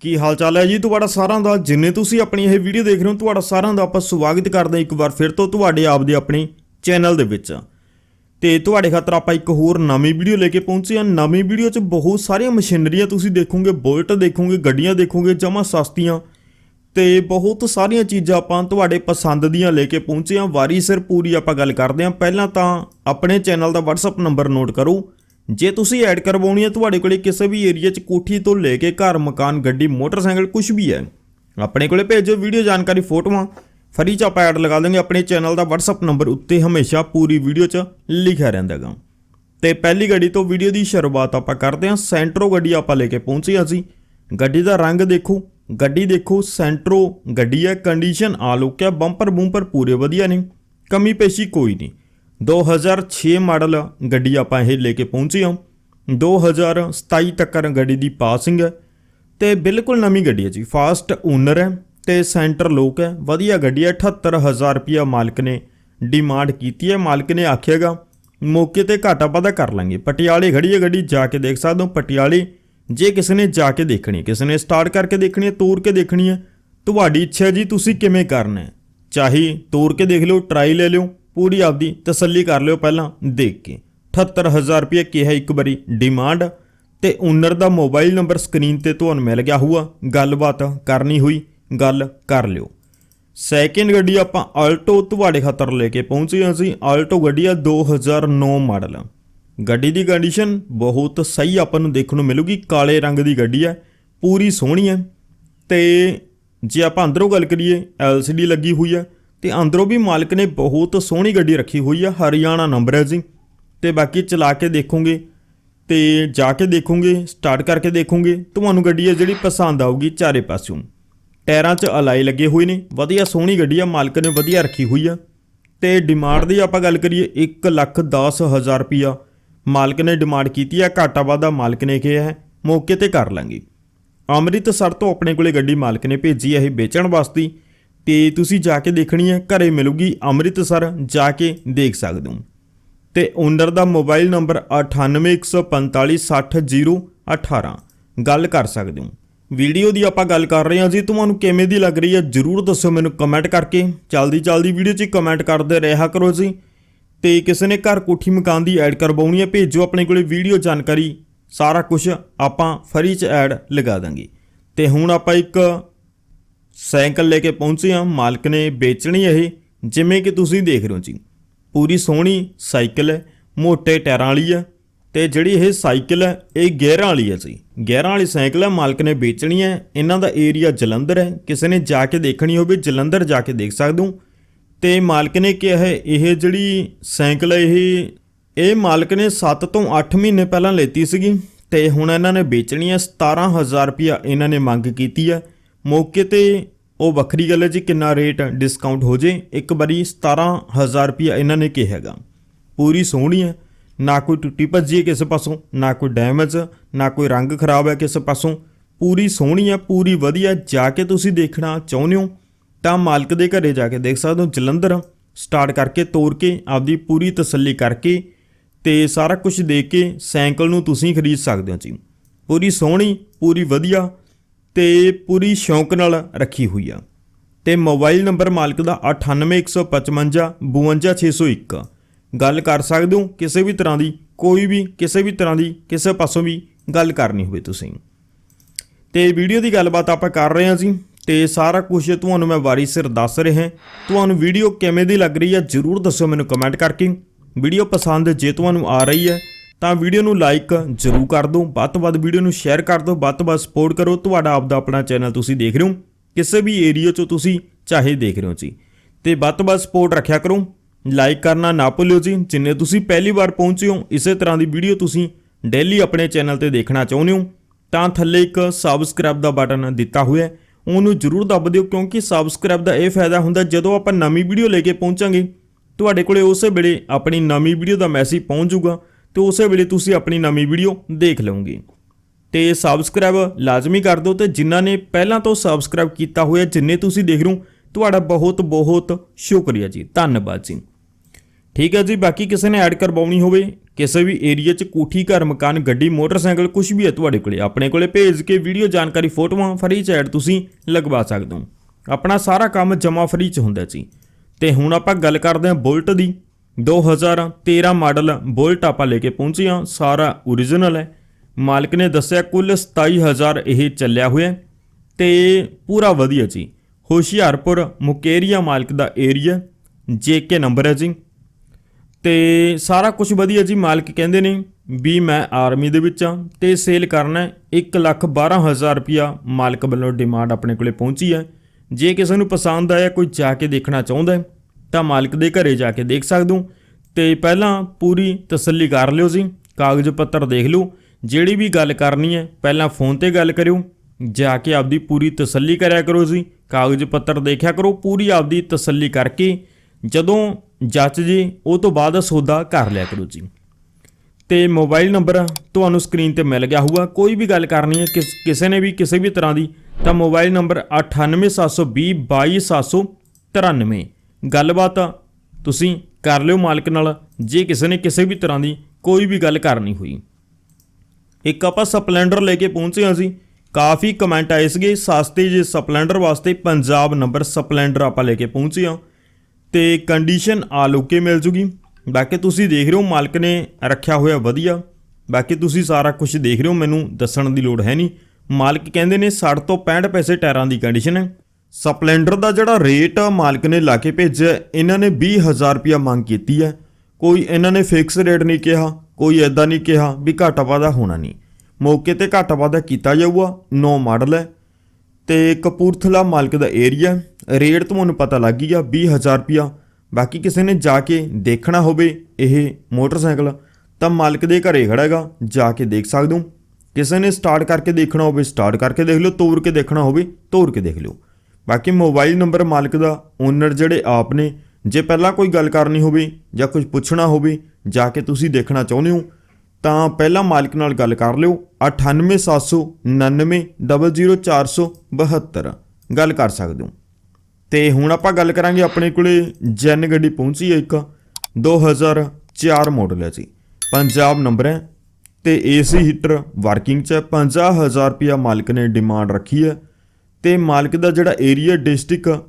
ਕੀ ਹਾਲ ਚਾਲ ਹੈ ਜੀ? ਤੁਹਾਡਾ ਸਾਰਿਆਂ ਦਾ, ਜਿੰਨੇ ਤੁਸੀਂ ਆਪਣੀ ਇਹ ਵੀਡੀਓ ਦੇਖ ਰਹੇ ਹੋ, ਤੁਹਾਡਾ ਸਾਰਿਆਂ ਦਾ ਆਪਾਂ ਸਵਾਗਤ ਕਰਦੇ ਹਾਂ ਇੱਕ ਵਾਰ ਫਿਰ ਤੋਂ ਤੁਹਾਡੇ ਆਪ ਦੇ ਆਪਣੇ ਚੈਨਲ ਦੇ ਵਿੱਚ। ਤੇ ਤੁਹਾਡੇ ਖਾਤਰ ਆਪਾਂ ਇੱਕ ਹੋਰ ਨਵੀਂ ਵੀਡੀਓ ਲੈ ਕੇ ਪਹੁੰਚੇ ਹਾਂ। ਨਵੀਂ ਵੀਡੀਓ 'ਚ ਬਹੁਤ ਸਾਰੀਆਂ ਮਸ਼ੀਨਰੀਆਂ ਤੁਸੀਂ ਦੇਖੋਗੇ, ਬੁਲਟ ਦੇਖੋਗੇ, ਗੱਡੀਆਂ ਦੇਖੋਗੇ, ਜਮਾ ਸਸਤੀਆਂ। ਤੇ ਬਹੁਤ ਸਾਰੀਆਂ ਚੀਜ਼ਾਂ ਆਪਾਂ ਤੁਹਾਡੇ ਪਸੰਦ ਦੀਆਂ ਲੈ ਕੇ ਪਹੁੰਚੇ ਹਾਂ। ਵਾਰੀ ਸਿਰ ਪੂਰੀ ਆਪਾਂ ਗੱਲ ਕਰਦੇ ਹਾਂ। ਪਹਿਲਾਂ ਤਾਂ ਆਪਣੇ ਚੈਨਲ ਦਾ WhatsApp ਨੰਬਰ ਨੋਟ ਕਰੋ। ਜੇ ਤੁਸੀਂ ਐਡ ਕਰਵਾਉਣੀ ਹੈ, ਤੁਹਾਡੇ ਕੋਲੇ ਕਿਸੇ ਵੀ ਏਰੀਆ 'ਚ ਕੋਠੀ ਤੋਂ ਲੈ ਕੇ ਘਰ, ਮਕਾਨ, ਗੱਡੀ, ਮੋਟਰਸਾਈਕਲ ਕੁਝ ਵੀ ਹੈ। ਆਪਣੇ ਕੋਲੇ ਭੇਜੋ ਵੀਡੀਓ ਜਾਣਕਾਰੀ ਫੋਟੋਆਂ। ਫਰੀ ਚ ਆਪਾਂ ਐਡ ਲਗਾ ਦਾਂਗੇ ਆਪਣੇ ਚੈਨਲ ਦਾ WhatsApp ਨੰਬਰ ਉੱਤੇ ਹਮੇਸ਼ਾ ਪੂਰੀ ਵੀਡੀਓ 'ਚ ਲਿਖਿਆ ਰਹਿੰਦਾ ਹੈਗਾ। ਤੇ ਪਹਿਲੀ ਗੱਡੀ ਤੋਂ ਵੀਡੀਓ ਦੀ ਸ਼ੁਰੂਆਤ ਆਪਾਂ ਕਰਦੇ ਹਾਂ। ਸੈਂਟਰੋ ਗੱਡੀ ਆਪਾਂ ਲੈ ਕੇ ਪਹੁੰਚੇ ਅਸੀਂ। ਗੱਡੀ ਦਾ ਰੰਗ ਦੇਖੋ। ਗੱਡੀ ਦੇਖੋ ਸੈਂਟਰੋ ਗੱਡੀ ਹੈ। ਕੰਡੀਸ਼ਨ ਆ ਲੁਕਿਆ ਬੰਪਰ ਬੂੰਪਰ ਪੂਰੇ ਵਧੀਆ ਨੇ। ਕਮੀ ਪੇਸ਼ੀ ਕੋਈ ਨਹੀਂ। 2006 ਮਾਡਲ ਗੱਡੀ ਆਪਾਂ ਇਹ ਲੈ ਕੇ ਪਹੁੰਚੇ ਹਾਂ। 2027 ਤੱਕ ਗੱਡੀ ਦੀ ਪਾਸਿੰਗ ਹੈ ਤੇ ਬਿਲਕੁਲ ਨਵੀਂ ਗੱਡੀ ਹੈ ਜੀ। ਫਾਸਟ ਓਨਰ ਹੈ ਤੇ ਸੈਂਟਰ ਲੋਕ ਹੈ। ਵਧੀਆ ਗੱਡੀ ਹੈ। 78000 ਰੁਪਿਆ ਮਾਲਕ ਨੇ ਡਿਮਾਂਡ ਕੀਤੀ ਹੈ। ਮਾਲਕ ਨੇ ਆਖਿਆਗਾ ਮੌਕੇ ਤੇ ਘਾਟਾ ਵਾਧਾ ਕਰ ਲਾਂਗੇ। ਪਟਿਆਲੇ ਖੜੀ ਹੈ ਗੱਡੀ, ਜਾ ਕੇ ਦੇਖ ਸਕਦੇ ਹੋ। ਪਟਿਆਲੇ, ਜੇ ਕਿਸੇ ਨੇ ਜਾ ਕੇ ਦੇਖਣੀ ਕਿਸੇ ਨੇ ਸਟਾਰਟ ਕਰਕੇ ਦੇਖਣੀ ਹੈ, ਤੋਰ ਕੇ ਦੇਖਣੀ ਹੈ, ਤੁਹਾਡੀ ਇੱਛਾ ਜੀ, ਤੁਸੀਂ ਕਿਵੇਂ ਕਰਨਾ ਹੈ। ਚਾਹੇ ਤੋਰ ਕੇ ਦੇਖ ਲਿਓ ਟਰਾਈ ਲੈ ਲਿਓ। ਪੂਰੀ ਆਪਦੀ ਤਸੱਲੀ ਕਰ ਲਿਓ ਪਹਿਲਾਂ, ਦੇਖ ਕੇ। 78000 ਰੁਪਏ ਕਿਹਾ ਇੱਕ ਵਾਰੀ ਡਿਮਾਂਡ ਤੇ ਓਨਰ ਦਾ ਮੋਬਾਈਲ ਨੰਬਰ ਸਕਰੀਨ ਤੇ ਤੁਹਾਨੂੰ ਮਿਲ ਗਿਆ ਹੋਊਗਾ। ਗੱਲਬਾਤ ਕਰਨੀ ਹੋਈ, ਗੱਲ ਕਰ ਲਿਓ। ਸੈਕਿੰਡ ਗੱਡੀ ਆਪਾਂ ਆਲਟੋ ਤੁਹਾਡੇ ਖਾਤਰ ਲੈ ਕੇ ਪਹੁੰਚੇ ਹਾਂ ਅਸੀਂ। ਆਲਟੋ ਗੱਡੀ ਆ 2009 ਮਾਡਲ ਗੱਡੀ ਦੀ ਕੰਡੀਸ਼ਨ ਬਹੁਤ ਸਹੀ ਆਪਾਂ ਨੂੰ ਦੇਖਣ ਨੂੰ ਮਿਲੂਗੀ। ਕਾਲੇ ਰੰਗ ਦੀ ਗੱਡੀ ਹੈ ਪੂਰੀ ਸੋਹਣੀ ਹੈ ਤੇ ਜੇ ਆਪਾਂ ਅੰਦਰੋਂ ਗੱਲ ਕਰੀਏ LCD ਲੱਗੀ ਹੋਈ ਹੈ ਤੇ ਅੰਦਰੋਂ ਵੀ ਮਾਲਕ ਨੇ ਬਹੁਤ ਸੋਹਣੀ ਗੱਡੀ ਰੱਖੀ ਹੋਈ ਆ, ਹਰਿਆਣਾ ਨੰਬਰ ਹੈ ਜੀ। ਤੇ ਬਾਕੀ ਚਲਾ ਕੇ ਦੇਖੋਗੇ ਤੇ ਜਾ ਕੇ ਦੇਖੋਗੇ ਸਟਾਰਟ ਕਰਕੇ ਦੇਖੋਗੇ, ਤੁਹਾਨੂੰ ਗੱਡੀ ਹੈ ਜਿਹੜੀ ਪਸੰਦ ਆਊਗੀ ਚਾਰੇ ਪਾਸਿਓਂ। ਟਾਇਰਾਂ 'ਚ ਅਲਾਈ ਲੱਗੇ ਹੋਏ ਨੇ, ਵਧੀਆ ਸੋਹਣੀ ਗੱਡੀ ਆ, ਮਾਲਕ ਨੇ ਵਧੀਆ ਰੱਖੀ ਹੋਈ ਆ। ਤੇ ਡਿਮਾਂਡ ਦੀ ਆਪਾਂ ਗੱਲ ਕਰੀਏ 1 ਲੱਖ 10 ਹਜ਼ਾਰ ਰੁਪਿਆ ਮਾਲਕ ਨੇ ਡਿਮਾਂਡ ਕੀਤੀ ਆ, ਘਾਟਾ ਵਾਧਾ ਮਾਲਕ ਨੇ ਕਿਹਾ ਹੈ, ਮੌਕੇ ਤੇ ਕਰ ਲਾਂਗੇ। ਅੰਮ੍ਰਿਤਸਰ ਤੋਂ ਆਪਣੇ ਕੋਲੇ ਗੱਡੀ ਮਾਲਕ ਨੇ ਭੇਜੀ ਹੈ ਇਹ ਵੇਚਣ ਵਾਸਤੇ। ਤੇ ਤੁਸੀਂ ਜਾ ਕੇ ਦੇਖਣੀ ਹੈ, ਘਰੇ ਮਿਲੂਗੀ ਅੰਮ੍ਰਿਤਸਰ, ਜਾ ਕੇ ਦੇਖ ਸਕਦੇ ਹੋ। ਤੇ ਓਨਰ ਦਾ ਮੋਬਾਈਲ ਨੰਬਰ 9814460018 ਗੱਲ ਕਰ ਸਕਦੇ ਹੋ। ਵੀਡੀਓ ਦੀ ਆਪਾਂ ਗੱਲ ਕਰ ਰਹੇ ਹਾਂ ਜੀ, ਤੁਹਾਨੂੰ ਕਿਵੇਂ ਦੀ ਲੱਗ ਰਹੀ ਹੈ, ਜਰੂਰ ਦੱਸੋ ਮੈਨੂੰ ਕਮੈਂਟ ਕਰਕੇ। ਚਲਦੀ ਚਲਦੀ ਵੀਡੀਓ 'ਚ ਕਮੈਂਟ ਕਰਦੇ ਰਿਹਾ ਕਰੋ ਜੀ। ਤੇ ਕਿਸੇ ਨੇ ਘਰ ਕੋਠੀ ਮਕਾਨ ਦੀ ਐਡ ਕਰਵਾਉਣੀ ਹੈ, ਭੇਜੋ ਆਪਣੇ ਕੋਲੇ ਵੀਡੀਓ ਜਾਣਕਾਰੀ। ਸਾਰਾ ਕੁਝ ਆਪਾਂ ਫਰੀ 'ਚ ਐਡ ਲਗਾ ਦਾਂਗੇ। ਤੇ ਹੁਣ ਆਪਾਂ ਇੱਕ ਸਾਈਕਲ ਲੈ ਕੇ ਪਹੁੰਚੇ ਹਾਂ, ਮਾਲਕ ਨੇ ਵੇਚਣੀ ਇਹ, ਜਿਵੇਂ ਕਿ ਤੁਸੀਂ ਦੇਖ ਰਹੇ ਹੋ ਜੀ। ਪੂਰੀ ਸੋਹਣੀ ਸਾਈਕਲ ਹੈ ਮੋٹے ਟਾਇਰਾਂ ਵਾਲੀ ਹੈ ਤੇ ਜਿਹੜੀ ਇਹ ਸਾਈਕਲ ਹੈ, ਇਹ ਗੇਅਰਾਂ ਵਾਲੀ ਹੈ ਜੀ। ਗੇਅਰਾਂ ਵਾਲੀ ਸਾਈਕਲ ਹੈ, ਮਾਲਕ ਨੇ ਵੇਚਣੀ ਹੈ। ਇਹਨਾਂ ਦਾ ਏਰੀਆ ਜਲੰਧਰ ਹੈ। ਕਿਸੇ ਨੇ ਜਾ ਕੇ ਦੇਖਣੀ ਹੋਵੇ, ਜਲੰਧਰ ਜਾ ਕੇ ਦੇਖ ਸਕਦੇ ਹੋ। ਤੇ ਮਾਲਕ ਨੇ ਕਿਹਾ ਹੈ, ਇਹ ਜਿਹੜੀ ਸਾਈਕਲ ਹੈ, ਇਹ ਇਹ ਮਾਲਕ ਨੇ 7 ਤੋਂ 8 ਮਹੀਨੇ ਪਹਿਲਾਂ ਲੈਤੀ ਸੀਗੀ ਤੇ ਹੁਣ ਇਹਨਾਂ ਨੇ ਵੇਚਣੀ ਹੈ 17000 ਰੁਪਇਆ ਇਹਨਾਂ ਨੇ ਮੰਗ ਕੀਤੀ ਹੈ। ਮੌਕੇ ਤੇ ਉਹ ਵੱਖਰੀ ਗੱਲ ਹੈ ਜੀ, ਕਿੰਨਾ ਰੇਟ ਡਿਸਕਾਊਂਟ ਹੋ ਜੇ। ਇੱਕ ਵਾਰੀ 17000 ਰੁਪਇਆ ਇਹਨਾਂ ਨੇ ਕਿਹਾ ਹੈਗਾ। ਪੂਰੀ ਸੋਹਣੀ ਹੈ। ਨਾ ਕੋਈ ਟੁੱਟੀ ਭੱਜੀ ਹੈ ਕਿਸੇ ਪਾਸੋਂ, ਨਾ ਕੋਈ ਡੈਮੇਜ ਨਾ ਕੋਈ ਰੰਗ ਖਰਾਬ ਹੈ ਕਿਸੇ ਪਾਸੋਂ। ਪੂਰੀ ਸੋਹਣੀ ਹੈ, ਪੂਰੀ ਵਧੀਆ। ਜਾ ਕੇ ਤੁਸੀਂ ਦੇਖਣਾ ਚਾਹੁੰਦੇ ਹੋ, ਤਾਂ ਮਾਲਕ ਦੇ ਘਰੇ ਜਾ ਕੇ ਦੇਖ ਸਕਦੇ ਹੋ। ਜਲੰਧਰ ਸਟਾਰਟ ਕਰਕੇ ਤੋੜ ਕੇ, ਆਪਦੀ ਪੂਰੀ ਤਸੱਲੀ ਕਰਕੇ ਤੇ ਸਾਰਾ ਕੁਝ ਦੇਖ ਕੇ ਸਾਈਕਲ ਨੂੰ ਤੁਸੀਂ ਖਰੀਦ ਸਕਦੇ ਹੋ ਜੀ। ਪੂਰੀ ਸੋਹਣੀ, ਪੂਰੀ ਵਧੀਆ। ਤੇ ਪੂਰੀ ਸ਼ੌਂਕ ਨਾਲ ਰੱਖੀ ਹੋਈ ਆ। ਤੇ ਮੋਬਾਈਲ ਨੰਬਰ ਮਾਲਕ ਦਾ 98155 52601 ਗੱਲ ਕਰ ਸਕਦੇ ਹੋ, ਕਿਸੇ ਵੀ ਤਰ੍ਹਾਂ ਦੀ, ਕੋਈ ਵੀ, ਕਿਸੇ ਵੀ ਤਰ੍ਹਾਂ ਦੀ, ਕਿਸੇ ਪਾਸੋਂ ਵੀ ਗੱਲ ਕਰਨੀ ਹੋਵੇ ਤੁਸੀਂ। ਤੇ ਵੀਡੀਓ ਦੀ ਗੱਲਬਾਤ ਆਪਾਂ ਕਰ ਰਹੇ ਹਾਂ ਜੀ। ਤੇ ਸਾਰਾ ਕੁਝ ਤੁਹਾਨੂੰ ਮੈਂ ਵਾਰੀ ਸਿਰ ਦੱਸ ਰਿਹਾ। ਤੁਹਾਨੂੰ ਵੀਡੀਓ ਕਿਵੇਂ ਦੀ ਲੱਗ ਰਹੀ ਹੈ ਜਰੂਰ ਦੱਸਿਓ ਮੈਨੂੰ ਕਮੈਂਟ ਕਰਕੇ। ਵੀਡੀਓ ਪਸੰਦ ਜੇ ਤੁਹਾਨੂੰ ਆ ਰਹੀ ਹੈ ਤਾਂ ਵੀਡੀਓ ਨੂੰ ਲਾਈਕ ਜਰੂਰ ਕਰ ਦਿਓ, ਵੱਧ ਤੋਂ ਵੱਧ ਵੀਡੀਓ ਨੂੰ ਸ਼ੇਅਰ ਕਰ ਦਿਓ, ਵੱਧ ਤੋਂ ਵੱਧ ਸਪੋਰਟ ਕਰੋ। ਤੁਹਾਡਾ ਆਪਦਾ ਆਪਣਾ ਚੈਨਲ ਤੁਸੀਂ ਦੇਖ ਰਹੇ ਹੋ। ਕਿਸੇ ਵੀ ਏਰੀਆ 'ਚੋਂ ਤੁਸੀਂ ਚਾਹੇ ਦੇਖ ਰਹੇ ਹੋ ਜੀ। ਤੇ ਵੱਧ ਤੋਂ ਵੱਧ ਸਪੋਰਟ ਰੱਖਿਆ ਕਰੋ। ਲਾਈਕ ਕਰਨਾ ਨਾ ਭੁੱਲਿਓ ਜੀ। ਜਿੰਨੇ ਤੁਸੀਂ ਪਹਿਲੀ ਵਾਰ ਪਹੁੰਚੇ ਹੋ, ਇਸੇ ਤਰ੍ਹਾਂ ਦੀ ਵੀਡੀਓ ਤੁਸੀਂ ਡੇਲੀ ਆਪਣੇ ਚੈਨਲ ਤੇ ਦੇਖਣਾ ਚਾਹੁੰਦੇ ਹੋ, ਤਾਂ ਥੱਲੇ ਇੱਕ ਸਬਸਕ੍ਰਾਈਬ ਦਾ ਬਟਨ ਦਿੱਤਾ ਹੋਇਆ ਹੈ। ਉਹਨੂੰ ਜਰੂਰ ਦੱਬ ਦਿਓ, ਕਿਉਂਕਿ ਸਬਸਕ੍ਰਾਈਬ ਦਾ ਇਹ ਫਾਇਦਾ ਹੁੰਦਾ ਜਦੋਂ ਆਪਾਂ ਨਵੀਂ ਵੀਡੀਓ ਲੈ ਕੇ ਪਹੁੰਚਾਂਗੇ, ਤੁਹਾਡੇ ਕੋਲੇ ਉਸੇ ਵੇਲੇ ਆਪਣੀ ਨਵੀਂ ਵੀਡੀਓ ਦਾ ਮੈਸੇਜ ਪਹੁੰਚ ਜਾਊਗਾ। ਤੇ ਉਸੇ ਵੇਲੇ ਤੁਸੀਂ ਆਪਣੀ ਨਵੀਂ ਵੀਡੀਓ ਦੇਖ ਲਓਗੇ। ਤੇ ਸਬਸਕ੍ਰਾਈਬ ਲਾਜ਼ਮੀ ਕਰ ਦਿਓ ਤੇ ਜਿਨ੍ਹਾਂ ਨੇ ਪਹਿਲਾਂ ਤੋਂ ਸਬਸਕ੍ਰਾਈਬ ਕੀਤਾ ਹੋਇਆ, ਜਿੰਨੇ ਤੁਸੀਂ ਦੇਖ ਰਹੇ ਹੋ, ਤੁਹਾਡਾ ਬਹੁਤ ਬਹੁਤ ਸ਼ੁਕਰੀਆ ਜੀ। ਧੰਨਵਾਦ ਜੀ। ਠੀਕ ਹੈ ਜੀ, ਬਾਕੀ ਕਿਸੇ ਨੇ ਐਡ ਕਰਵਾਉਣੀ ਹੋਵੇ, ਕਿਸੇ ਵੀ ਏਰੀਆ 'ਚ ਕੋਠੀ, ਘਰ, ਮਕਾਨ, ਗੱਡੀ, ਮੋਟਰਸਾਈਕਲ ਕੁਝ ਵੀ ਹੈ ਤੁਹਾਡੇ ਕੋਲੇ, ਆਪਣੇ ਕੋਲੇ ਭੇਜ ਕੇ ਵੀਡੀਓ ਜਾਣਕਾਰੀ, ਫੋਟੋਆਂ ਫਰੀ ਚ ਐਡ ਤੁਸੀਂ ਲਗਵਾ ਸਕਦੇ ਹੋ। ਆਪਣਾ ਸਾਰਾ ਕੰਮ ਜਮਾ ਫਰੀ ਚ ਹੁੰਦਾ ਜੀ। ਤੇ ਹੁਣ ਆਪਾਂ ਗੱਲ ਕਰਦੇ ਹਾਂ ਬੁਲਟ ਦੀ। 2013 ਮਾਡਲ ਬੁਲਟ ਆਪਾਂ ਲੈ ਕੇ ਪਹੁੰਚੇ ਹਾਂ, ਸਾਰਾ ਓਰੀਜਨਲ ਹੈ। ਮਾਲਕ ਨੇ ਦੱਸਿਆ ਕੁੱਲ 27000 ਇਹ ਚੱਲਿਆ ਹੋਇਆ ਹੈ ਤੇ ਪੂਰਾ ਵਧੀਆ ਜੀ। ਹੁਸ਼ਿਆਰਪੁਰ ਮੁਕੇਰੀਆ ਮਾਲਕ ਦਾ ਏਰੀਆ ਜੇਕੇ ਨੰਬਰ ਹੈ ਜੀ। ਤੇ ਸਾਰਾ ਕੁਝ ਵਧੀਆ ਜੀ, ਮਾਲਕ ਕਹਿੰਦੇ ਨੇ ਵੀ ਮੈਂ ਆਰਮੀ ਦੇ ਵਿੱਚ ਆ ਤੇ ਸੇਲ ਕਰਨਾ ਹੈ। 112000 ਰੁਪਿਆ ਮਾਲਕ ਵੱਲੋਂ ਡਿਮਾਂਡ ਆਪਣੇ ਕੋਲੇ ਪਹੁੰਚੀ ਹੈ। ਜੇ ਕਿਸੇ ਨੂੰ ਪਸੰਦ ਆਇਆ, ਕੋਈ ਜਾ ਕੇ ਦੇਖਣਾ ਚਾਹੁੰਦਾ ਹੈ ਤਾਂ ਮਾਲਕ ਦੇ ਘਰੇ ਜਾ ਕੇ ਦੇਖ ਸਕਦੇ। ਹੋ ਤੇ ਪਹਿਲਾਂ ਪੂਰੀ ਤਸੱਲੀ ਕਰ ਲਿਓ ਜੀ, ਕਾਗਜ਼ ਪੱਤਰ ਦੇਖ ਲਓ। ਜਿਹੜੀ ਵੀ ਗੱਲ ਕਰਨੀ ਹੈ, ਪਹਿਲਾਂ ਫੋਨ ਤੇ ਗੱਲ ਕਰਿਓ। ਜਾ ਕੇ ਆਪਦੀ ਪੂਰੀ ਤਸੱਲੀ ਕਰਿਆ ਕਰੋ ਜੀ, ਕਾਗਜ਼ ਪੱਤਰ ਦੇਖਿਆ ਕਰੋ, ਪੂਰੀ ਆਪਦੀ ਤਸੱਲੀ ਕਰਕੇ, ਜਦੋਂ ਜੱਜ ਜੀ, ਉਹ ਤੋਂ ਬਾਅਦ ਸੌਦਾ ਕਰ ਲਿਆ ਕਰੋ ਜੀ। ਤੇ ਮੋਬਾਈਲ ਨੰਬਰ ਤੁਹਾਨੂੰ ਸਕਰੀਨ ਤੇ ਮਿਲ ਗਿਆ ਹੋਊਗਾ। ਕੋਈ ਵੀ ਗੱਲ ਕਰਨੀ ਹੈ, ਕਿਸੇ ਨੇ ਵੀ, ਕਿਸੇ ਵੀ ਤਰ੍ਹਾਂ ਦੀ, ਤਾਂ ਮੋਬਾਈਲ ਨੰਬਰ 9872022793 ਗੱਲਬਾਤ ਤੁਸੀਂ ਕਰ ਲਿਓ ਮਾਲਕ ਨਾਲ, ਜੇ ਕਿਸੇ ਨੇ ਕਿਸੇ ਵੀ ਤਰ੍ਹਾਂ ਦੀ ਕੋਈ ਵੀ ਗੱਲ ਕਰਨੀ ਹੋਈ। ਇੱਕ ਆਪਾਂ ਸਪਲੈਂਡਰ ਲੈ ਕੇ ਪਹੁੰਚੇ ਹਾਂ ਜੀ। ਕਾਫੀ ਕਮੈਂਟ ਆਏ ਸੀਗੇ। ਸਸਤੇ ਜੇ ਸਪਲੈਂਡਰ ਵਾਸਤੇ ਪੰਜਾਬ ਨੰਬਰ ਸਪਲੈਂਡਰ ਆਪਾਂ ਲੈ ਕੇ ਪਹੁੰਚੇ ਹਾਂ। ਤੇ ਕੰਡੀਸ਼ਨ ਆਲ ਓਕੇ ਮਿਲ ਜੂਗੀ। ਬਾਕੀ ਤੁਸੀਂ ਦੇਖ ਰਹੇ ਹੋ ਮਾਲਕ ਨੇ ਰੱਖਿਆ ਹੋਇਆ ਵਧੀਆ। ਬਾਕੀ ਤੁਸੀਂ ਸਾਰਾ ਕੁਝ ਦੇਖ ਰਹੇ ਹੋ, ਮੈਨੂੰ ਦੱਸਣ ਦੀ ਲੋੜ ਹੈ ਨਹੀਂ। ਮਾਲਕ ਕਹਿੰਦੇ ਨੇ 60 ਤੋਂ 65 ਪੈਸੇ ਟਾਇਰਾਂ ਦੀ ਕੰਡੀਸ਼ਨ ਹੈ। ਸਪਲੈਂਡਰ ਦਾ ਜਿਹੜਾ ਰੇਟ ਮਾਲਕ ਨੇ ਲਾ ਕੇ ਭੇਜਿਆ, ਇਹਨਾਂ ਨੇ 20000 ਰੁਪਇਆ ਮੰਗ ਕੀਤੀ ਹੈ। ਕੋਈ ਇਹਨਾਂ ਨੇ ਫਿਕਸ ਰੇਟ ਨਹੀਂ ਕਿਹਾ, ਕੋਈ ਐਦਾਂ ਨਹੀਂ ਕਿਹਾ ਵੀ ਘਾਟਾ ਵਾਧਾ ਹੋਣਾ ਨਹੀਂ। ਮੌਕੇ ਤੇ ਘਾਟਾ ਵਾਧਾ ਕੀਤਾ ਜਾਊਗਾ, ਨੋ ਮਾਡਲ ਹੈ ਤੇ ਕਪੂਰਥਲਾ ਮਾਲਕ ਦਾ ਏਰੀਆ ਰੇਟ ਤੁਹਾਨੂੰ ਪਤਾ ਲੱਗ ਗਿਆ 20000 ਰੁਪਿਆ ਬਾਕੀ ਕਿਸੇ ਨੇ ਜਾ ਕੇ ਦੇਖਣਾ ਹੋਵੇ ਇਹ ਮੋਟਰਸਾਈਕਲ, ਤਾਂ ਮਾਲਕ ਦੇ ਘਰੇ ਖੜਾ ਹੈਗਾ, ਜਾ ਕੇ ਦੇਖ ਸਕਦੇ ਹੋ। ਕਿਸੇ ਨੇ ਸਟਾਰਟ ਕਰਕੇ ਦੇਖਣਾ ਹੋਵੇ ਸਟਾਰਟ ਕਰਕੇ ਦੇਖ ਲਓ ਤੋੜ ਕੇ ਦੇਖਣਾ ਹੋਵੇ ਤੋੜ ਕੇ ਦੇਖ ਲਓ। ਬਾਕੀ ਮੋਬਾਈਲ ਨੰਬਰ ਮਾਲਕ ਦਾ, ਓਨਰ ਜਿਹੜੇ ਆਪ ਨੇ, ਜੇ ਪਹਿਲਾਂ ਕੋਈ ਗੱਲ ਕਰਨੀ ਹੋਵੇ ਜਾਂ ਕੁਝ ਪੁੱਛਣਾ ਹੋਵੇ, ਜਾ ਕੇ ਤੁਸੀਂ ਦੇਖਣਾ ਚਾਹੁੰਦੇ ਹੋ, ਤਾਂ ਪਹਿਲਾਂ ਮਾਲਕ ਨਾਲ ਗੱਲ ਕਰ ਲਿਓ 9879900472 ਗੱਲ ਕਰ ਸਕਦੇ ਹੋ। ਤੇ ਹੁਣ ਆਪਾਂ ਗੱਲ ਕਰਾਂਗੇ ਆਪਣੇ ਕੋਲੇ ਜੈਨ ਗੱਡੀ ਪਹੁੰਚੀ ਹੈ ਇੱਕ 2004 ਮਾਡਲ ਹੈ ਜੀ। ਪੰਜਾਬ ਨੰਬਰ ਹੈ, ਤੇ ਏਸੀ ਹੀਟਰ ਵਰਕਿੰਗ 'ਚ ਹੈ 50000 ਰੁਪਿਆ ਮਾਲਕ ਨੇ ਡਿਮਾਂਡ ਰੱਖੀ ਹੈ। ਤੇ ਮਾਲਕ ਦਾ ਜਿਹੜਾ ਏਰੀਆ ਡਿਸਟ੍ਰਿਕਟ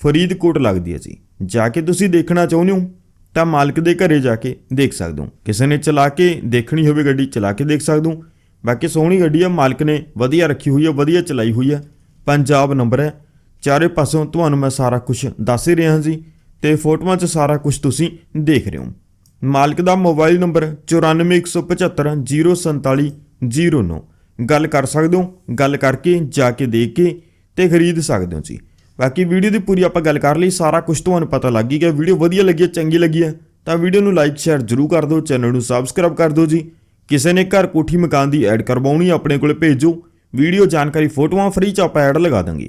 ਫਰੀਦਕੋਟ ਲੱਗਦੀ ਹੈ ਜੀ। ਜਾ ਕੇ ਤੁਸੀਂ ਦੇਖਣਾ ਚਾਹੁੰਦੇ ਹੋ, ਤਾਂ ਮਾਲਕ ਦੇ ਘਰੇ ਜਾ ਕੇ ਦੇਖ ਸਕਦੇ ਹੋ। ਕਿਸੇ ਨੇ ਚਲਾ ਕੇ ਦੇਖਣੀ ਹੋਵੇ ਗੱਡੀ, ਚਲਾ ਕੇ ਦੇਖ ਸਕਦੇ ਹੋ। ਬਾਕੀ ਸੋਹਣੀ ਗੱਡੀ ਆ, ਮਾਲਕ ਨੇ ਵਧੀਆ ਰੱਖੀ ਹੋਈ ਹੈ ਵਧੀਆ ਚਲਾਈ ਹੋਈ ਹੈ ਪੰਜਾਬ ਨੰਬਰ ਹੈ। ਚਾਰੇ ਪਾਸੋਂ ਤੁਹਾਨੂੰ ਮੈਂ ਸਾਰਾ ਕੁਝ ਦੱਸ ਹੀ ਰਿਹਾ ਜੀ ਤੇ ਫੋਟੋਆਂ 'ਚ ਸਾਰਾ ਕੁਝ ਤੁਸੀਂ ਦੇਖ ਰਹੇ ਹੋ। ਮਾਲਕ ਦਾ ਮੋਬਾਈਲ ਨੰਬਰ 9417504709 ਗੱਲ ਕਰ ਸਕਦੇ ਹੋ, ਗੱਲ ਕਰਕੇ ਜਾ ਕੇ ਦੇਖ ਕੇ ਤੇ ਖਰੀਦ ਸਕਦੇ ਹੋ ਜੀ ਬਾਕੀ ਵੀਡੀਓ ਦੀ ਪੂਰੀ ਆਪਾਂ ਗੱਲ ਕਰ ਲਈ, ਸਾਰਾ ਕੁਝ ਤੁਹਾਨੂੰ ਪਤਾ ਲੱਗ ਹੀ ਗਿਆ। ਵੀਡੀਓ ਵਧੀਆ ਲੱਗੀ ਹੈ, ਚੰਗੀ ਲੱਗੀ ਹੈ, ਤਾਂ ਵੀਡੀਓ ਨੂੰ ਲਾਈਕ, ਸ਼ੇਅਰ ਜ਼ਰੂਰ ਕਰ ਦਿਓ, ਚੈਨਲ ਨੂੰ ਸਬਸਕ੍ਰਾਈਬ ਕਰ ਦਿਓ ਜੀ। ਕਿਸੇ ਨੇ ਘਰ ਕੋਠੀ ਮਕਾਨ ਦੀ ਐਡ ਕਰਵਾਉਣੀ ਆਪਣੇ ਕੋਲੇ ਭੇਜੋ। ਵੀਡੀਓ ਜਾਣਕਾਰੀ ਫੋਟੋਆਂ ਫ੍ਰੀ ਚ ਆਪਾਂ ਐਡ ਲਗਾ ਦਾਂਗੇ।